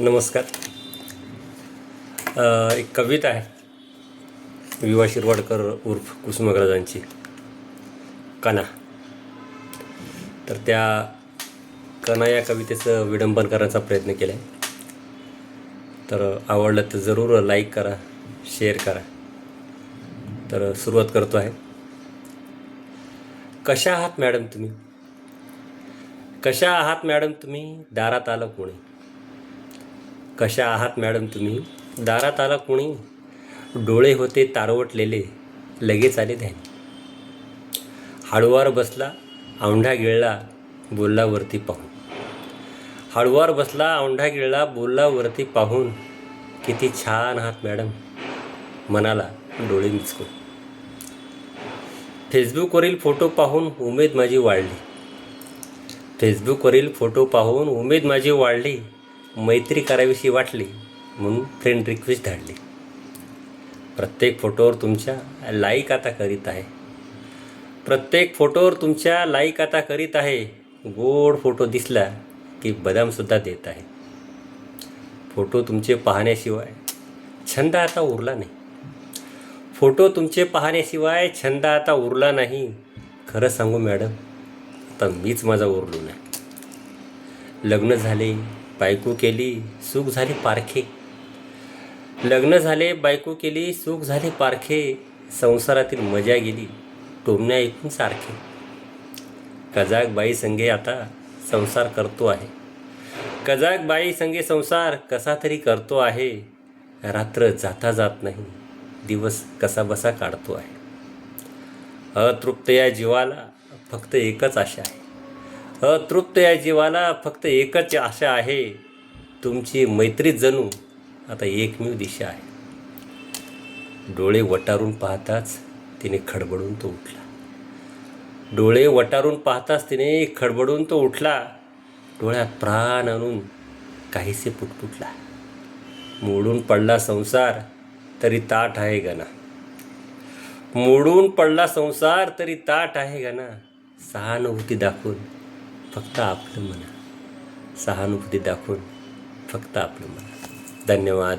नमस्कार. एक कविता आहे. विवा शिरवाडकर उर्फ कुसुमाग्रजांची. कणा तर त्या कणा या कवितेचं विडंबन करण्याचा प्रयत्न केला आहे तर आवडलं तर जरूर लाईक करा शेअर करा. तर सुरुवात करतो आहे. कशा आहात मॅडम तुम्ही? कशा आहात मॅडम तुम्ही? दारात आलं कोणी? कशा आहात मॅडम तुम्ही? दारात आला कोणी? डोळे होते तारवटलेले लगेच आले ध्यानी हळुवार बसला औंढा गिळला बोलला वरती पाहून. हळुवार बसला औंढा गिळला बोलला वरती पाहून. किती छान आहात मॅडम मनाला डोळे मिचकून. फेसबुकवरील फोटो पाहून उमेद माझी वाढली. फेसबुकवरील फोटो पाहून उमेद माझी वाढली. मैत्री करावीशी वाटली म्हणून फ्रेंड रिक्वेस्ट धाडली. प्रत्येक फोटोवर तुमच्या लाईक आता करीत आहे. प्रत्येक फोटोवर तुमच्या लाईक आता करीत आहे. गोड फोटो दिसला की बदामसुद्धा देत आहे. फोटो तुमचे पाहण्याशिवाय छंद आता उरला नाही. फोटो तुमचे पाहण्याशिवाय छंद आता उरला नाही. खरं सांगू मॅडम आता मीच माझा उरलो नाही. लग्न झाले बायको केली सुख झाले पारखे. लग्न झाले बायको केली सुख झाले पारखे. संसारातील मजा गेली टोमण्या ऐकून सारखे. कजाक बाई संगे आता संसार करतो आहे. कजाक बाई संगे संसार कसा तरी करतो आहे. रात्र जाता जात नाही दिवस कसा बसा काढतो आहे. अतृप्त या जीवाला फक्त एकच आशा आहे. अतृप्त या जीवाला फक्त एकच आशा आहे तुमची मैत्री जणू आता एकमेव दिशा आहे. डोळे वटारून पाहताच तिने खडबडून तो उठला. डोळे वटारून पाहताच तिने खडबडून तो उठला. डोळ्यात प्राण आणून काहीसे पुटपुटला. मोडून पडला संसार तरी ताट आहे गणा. मोडून पडला संसार तरी ताट आहे गणा. सहानुभूती दाखवून फक्त आपलं म्हणा. सहानुभूती दाखवून फक्त आपलं म्हणा. धन्यवाद.